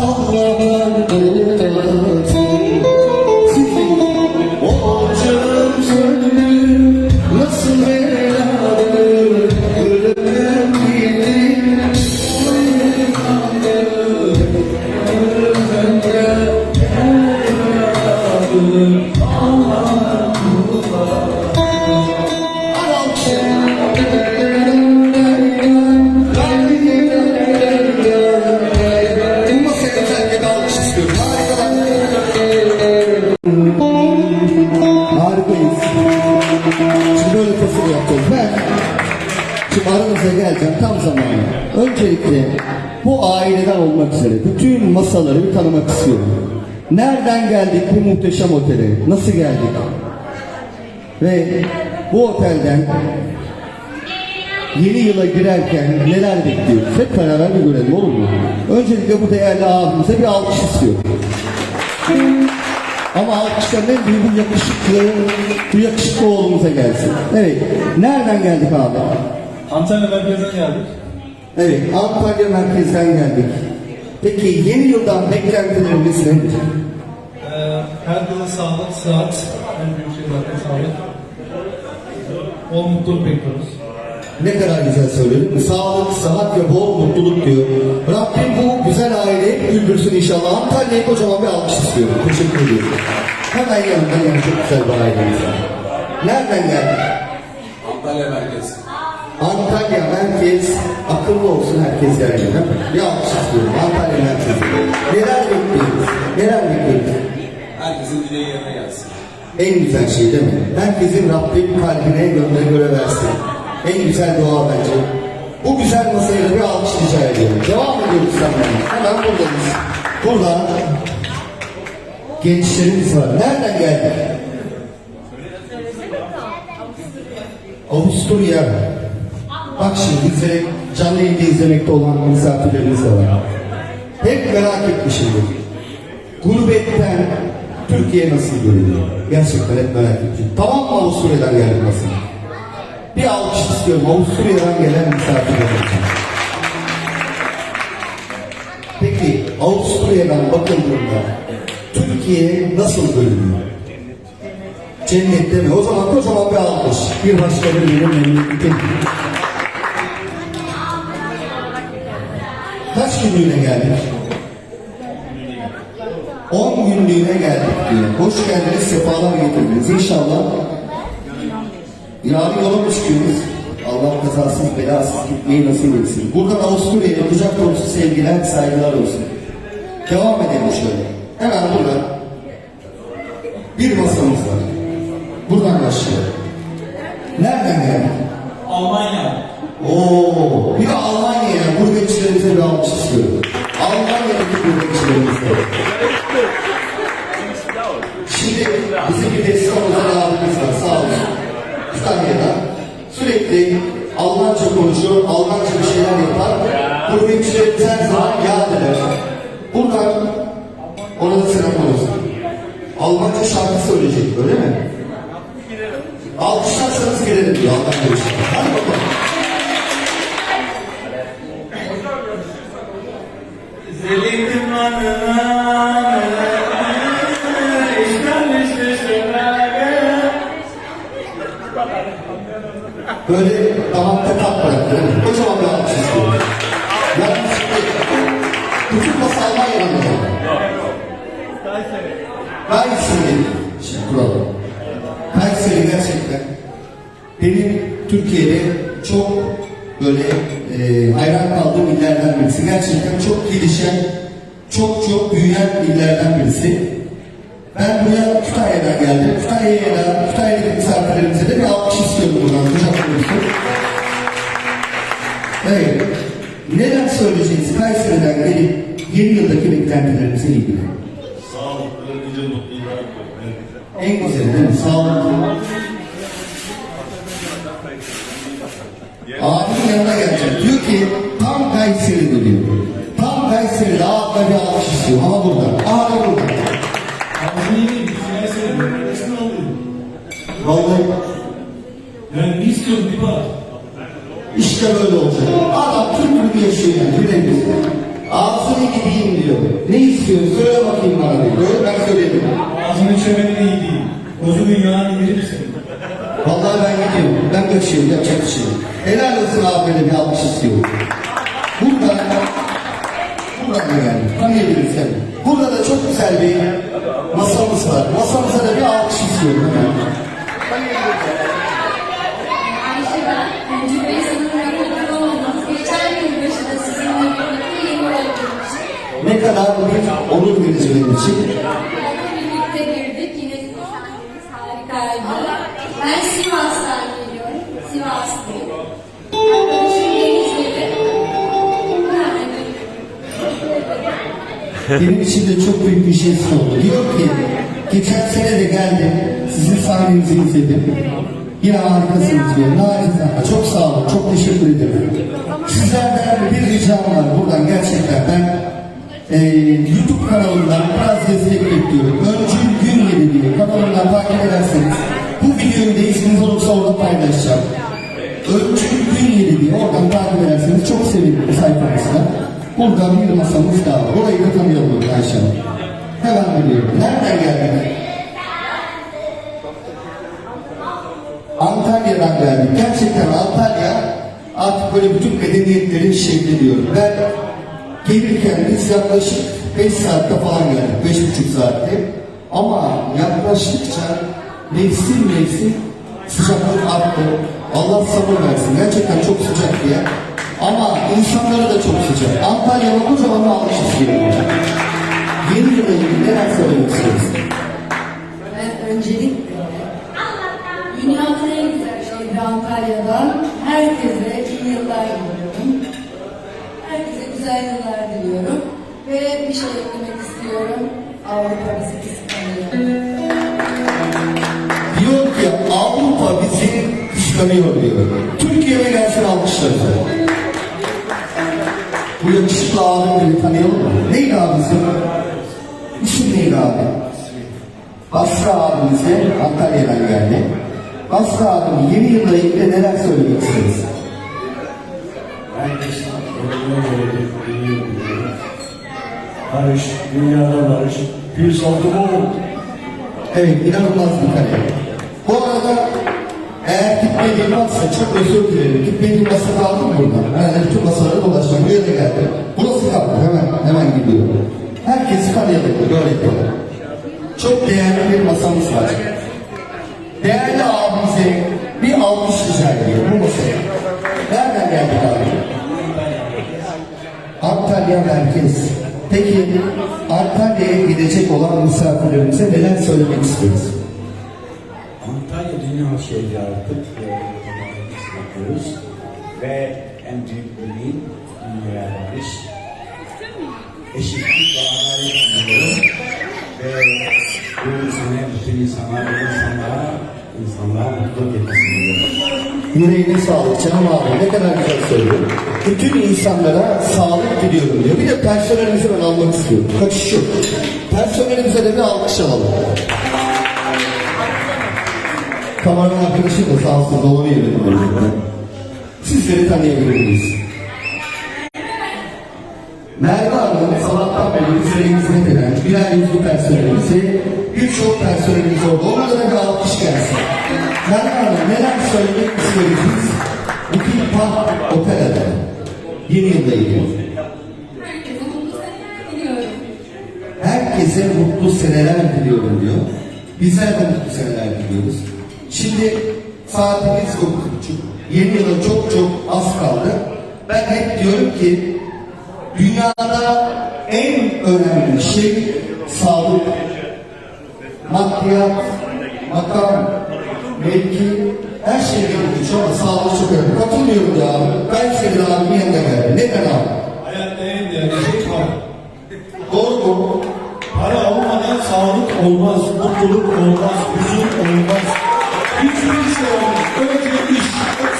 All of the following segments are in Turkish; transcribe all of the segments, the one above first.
Oh. Şimdi aranıza geleceğim tam zamanı. Öncelikle bu aileden olmak üzere bütün masaları bir tanımak istiyorum. Nereden geldik bu muhteşem otele? Nasıl geldik? Ve bu otelden yeni yıla girerken neler bekliyoruz? Hep beraber bir görelim olur mu? Öncelikle bu değerli abimize bir alkış istiyorum. Ama alkışların en büyüğü bu yakışıklı, bu yakışıklı oğlumuza gelsin. Evet. Nereden geldik abi? Antalya merkezden geldik. Evet. Antalya merkezden geldik. Peki yeni yıldan beklentilerimiz nedir? Ee, her yıla sağlık, sıhhat, en büyük şey zaten sağlık. Bol mutluluk bekliyoruz. Ne kadar güzel söyledin. Sağlık, sıhhat ve bol mutluluk diyor. Rabbim bu güzel aileyi güldürsün inşallah. Antalya'ya kocaman bir alkış istiyorum. Teşekkür ediyorum. Hemen yanında yine çok güzel bir ailemiz var. Nereden geldik? Antalya merkez. Antalya merkez. Akıllı olsun herkes mi? Bir alkış istiyorum. Antalya merkezi. Neler bekliyoruz? Neler bekliyoruz? Herkesin dileği yerine gelsin. En güzel şey değil mi? Herkesin Rabbim kalbine gönlüne göre versin. En güzel dua bence. Bu güzel masaya da bir alkış rica ediyorum. Devam ediyoruz zaten. Hemen buradayız. Burada gençlerimiz var. Nereden geldik? Avusturya. Bak şimdi bizlere canlı yayında izlemekte olan misafirlerimiz de var. Hep merak etmişimdir. Gurbetten Türkiye nasıl görünüyor? Gerçekten hep merak ettim. Tamam mı Avusturya'dan geldik nasıl? Bir alkış istiyorum Avusturya'dan gelen misafirler için. Peki Avusturya'dan bakıldığında Türkiye nasıl görünüyor? Cennette mi? O zaman kocaman bir alkış. Bir başka bir benim memleketim. Kaç günlüğüne geldik? 10 günlüğüne geldik diyor. Hoş geldiniz, sefalar getirdiniz. İnşallah yarın yola çıkıyoruz. Allah kazasız belasız gitmeyi nasip etsin. Buradan Avusturya'ya kucak dolusu sevgiler, saygılar olsun. Devam edelim şöyle. Hemen burada bir masamız var. Buradan başlayalım. Nereden geldik? Almanya. Oo, bir de Gurbetçilerimize bir alkış istiyorum. Almanya'daki gurbetçilerimize. Şimdi bizim bir destek olan abimiz var sağ olsun. Kütahya'da sürekli Almanca konuşuyor, Almanca bir şeyler yapar. Gurbetçilerimiz her zaman yağdılar. Buradan ona da selam olsun. Almanca şarkı söyleyecek öyle mi? Alkışlarsanız gelelim diyor Almanca şey. Hadi bakalım. Böyle damakta tat mi? Kocaman bir alkış istiyorum. Yalnız şimdi bütün masa Almanya'dan mı? Kayseri. Şimdi kuralım. Kayseri gerçekten benim Türkiye'de çok böyle e, hayran kaldığım illerden birisi. Gerçekten çok gelişen, çok çok büyüyen illerden birisi. Ben buraya Kütahya'dan geldim. Kütahya'ya da, Kütahya'daki misafirlerimize de bir alkış istiyorum buradan. Kucak dolusu. Evet. Neler söyleyeceğiz Kayseri'den gelip yeni yıldaki beklentilerimize ilgili? Sağlıklı, nice mutluluklar diliyorum. En güzeli değil mi? Sağlıklı. İşte böyle olacak. Adam Türk gibi yaşıyor yani. Bilemiyor. Ağzını gideyim diyor. Ne istiyorsun? Söyle bakayım bana diyor. Doğru ben söyleyebilirim. Ağzını çevirmen iyi değil. Kozu dünyanın yeri misin? Vallahi ben gidiyorum. Ben kaçıyorum. Yapacak bir şey yok. Helal olsun abi böyle bir alkış istiyorum. Burada Buradan da geldi. Tanıyabiliriz seni. Burada da çok güzel bir masamız var. Masamıza da bir alkış istiyorum. Hemen. Ayşe ben, Öncü Bey sanırım yakın olmadınız. Geçen yıl başında sizinle birlikte yeni olduğum için. Ne kadar bir onur verici benim için. Birlikte girdik. Yine harikaydı. Ben Sivas'tan geliyorum. Sivaslıyım. Arkadaşım Denizli'de. Yani Benim için de çok büyük bir şey oldu. Diyor ki, geçen sene de geldim, sizin sahnenizi izledim. Yine harikasınız diyor. Nacizane, çok sağ olun, çok teşekkür ederim. Sizlerden bir ricam var buradan gerçekten. Ben e, YouTube kanalından biraz destek bekliyorum. Öncül Gün diye kanalından takip ederseniz bu videoyu da isminiz olursa orada paylaşacağım. Öncül Gün diye oradan takip ederseniz çok sevinirim sayfamızda. Burada bir masamız daha var. Orayı da tanıyalım Ayşe Hanım. Hemen biliyorum. Nereden geldik? Antalya'dan geldik. Gerçekten Antalya artık böyle bütün medeniyetlerin şehri diyorum. Ben gelirken biz yaklaşık 5 saatte falan geldik. 5,5 saatte. Ama yaklaştıkça mevsim mevsim sıcaklık arttı. Allah sabır versin. Gerçekten çok sıcak bir yer. Ama insanları da çok sıcak. Antalya'da kocaman alış istiyorum. Yeni yıla ilgili neler söylemek istiyorsun? Ben öncelikle dünyanın en güzel şehri Antalya'dan herkese iyi yıllar diliyorum. Güzel yıllar diliyorum. Ve bir şey eklemek istiyorum. Avrupa bizi kıskanıyor. Diyor ki Avrupa bizi kıskanıyor diyor. Türkiye'ye gelsin alkışlar. Bu yakışıklı abimleri tanıyalım mı? Neydi abisi? İsim neydi abi? Basra abimize Antalya'dan geldi. Basra abim yeni yılla ilgili neler söylemek isteriz? Herkes kendine göre biliyor biliyor. Barış, dünyada barış. Peace of the world. Evet, inanılmaz bir kare. Bu arada eğer gitmediğim varsa çok özür dilerim. Gitmediğim masa kaldı mı burada? Yani bütün masalara dolaştım. Buraya da geldim. Burası kaldı. Hemen, hemen gidiyor. Herkesi tanıyalım. Böyle yapalım. Çok değerli bir masamız var. Antalya merkez. Peki Antalya'ya gidecek olan misafirlerimize neler söylemek istiyoruz? Antalya dünya şehri artık. bakıyoruz. Ve en büyük ürün dünya barış. Eşitlik ve adalet diliyorum. Ve bu sene bütün insanlar, insanlara, insanlara mutluluk diliyorum. Yüreğine sağlık canım abi ne kadar güzel söylüyor. Bütün insanlara sağlık diliyorum diyor. Bir de personelimizi ben almak istiyorum. Kaçış yok. Personelimize de bir alkış alalım. Kameranın arkadaşı da sağ olsun kullanıyor. Sizleri tanıyabilir miyiz? Merve Hanım sabahtan beri bizlere hizmet eden birer yüzlü personelimizi birçok personelimiz oldu. Onlara da bir alkış gelsin. Merve Hanım neler söylemek istiyorsunuz? Booking Park Opera'da yeni yılda ilgili. herkese mutlu seneler diliyorum. Herkese mutlu seneler diliyorum diyor. Bizler de mutlu seneler diliyoruz. Şimdi saatimiz 9.30. Yeni yıla çok çok az kaldı. Ben hep diyorum ki dünyada en önemli şey sağlık, maddiyat, makam, mevki, her şey gerekiyor ama sağlık çok önemli. Katılmıyorum ya. Kayseri'de abimin yanına geldi. Neden abi? Hayatta en değerli şey para. Doğru mu? Para olmadan sağlık olmaz, mutluluk olmaz, huzur olmaz. Hiçbir şey olmaz. Önce iş,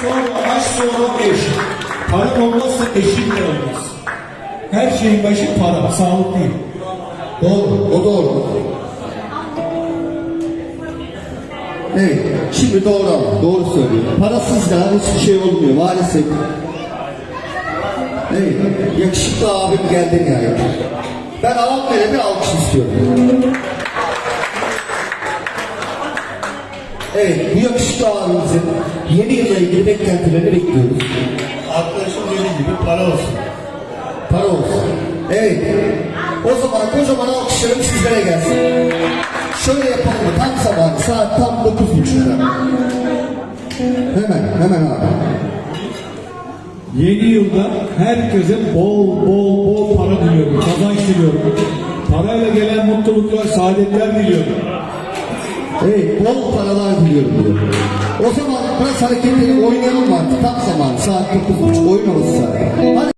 sonra aşk, sonra eş. Para olmazsa eşin de olmaz. Her şeyin başı para, sağlık değil. Doğru, o doğru. Evet, şimdi doğru ama, doğru söylüyor. Parasız da hiçbir şey olmuyor maalesef. Evet, yakışıklı abim geldi nihayet. Ben Alan Bey'e bir alkış istiyorum. Evet, bu yakışıklı abimizin yeni yılla ilgili beklentilerini bekliyoruz. Arkadaşım dediği gibi para olsun. Para olsun. Evet. O zaman kocaman alkışlarım sizlere gelsin. Şöyle yapalım mı? Tam sabah saat tam dokuz buçukta. Hemen, hemen abi. Yeni yılda herkese bol bol bol para diliyorum. Kazanç diliyorum. Parayla gelen mutluluklar, saadetler diliyorum. Evet, bol paralar diliyorum diyor. O zaman biraz hareketleri oynayalım mı artık? Tam zamanı, saat dokuz buçuk oyun havası saat. Hadi.